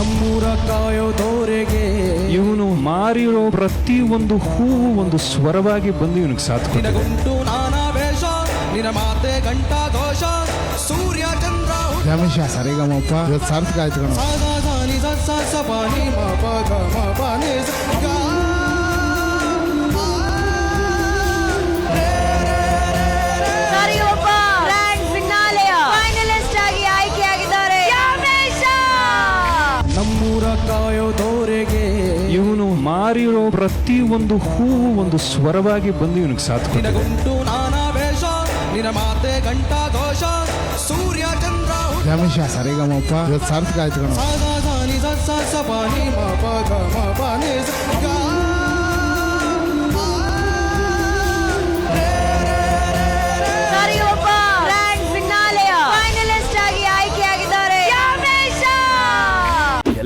ನಮ್ಮೂರ ಕಾಯೋದೋರೆಗೆ ಇವನು ಮಾರಿರೋ ಪ್ರತಿ ಒಂದು ಹೂವು ಒಂದು ಸ್ವರವಾಗಿ ಬಂದು ಇವನಿಗೆ ಸಾಥ್ ನಿನಗುಂಟು ನಾನಾ ವೇಷ ನಿನ ಮಾತೆ ಗಂಟಾ ದೋಷ ಸೂರ್ಯ ಚಂದ್ರ ರಮೇಶ ಸರಿಗಮಪ್ಪ ಇವತ್ತು ಸಾರ್ಥಕ ಆಯ್ತು ಕಣ. ನಮ್ಮೂರ ಕಾಯೋದೋರೆಗೆ ಇವನು ಮಾರಿರೋ ಪ್ರತಿ ಒಂದು ಹೂವು ಒಂದು ಸ್ವರವಾಗಿ ಬಂದು ಇವನಿಗೆ ಸಾಥ್ ಕೊಟ್ಟಿದೆ ನಾನಾ ವೇಷ ನಿನ ಮಾತೆ ಗಂಟಾ ಘೋಷ. ಸೂರ್ಯ ಚಂದ್ರ ರಮೇಶ ಸರಿಗಮಪ್ಪ ಇವತ್ತು ಸಾರ್ಥಕ ಆಯ್ತು ಕಣ. ಸ ಸ ಸ ಪ ನಿ ಮ ಪ ಗ ಮ ಪ ನಿ ಸ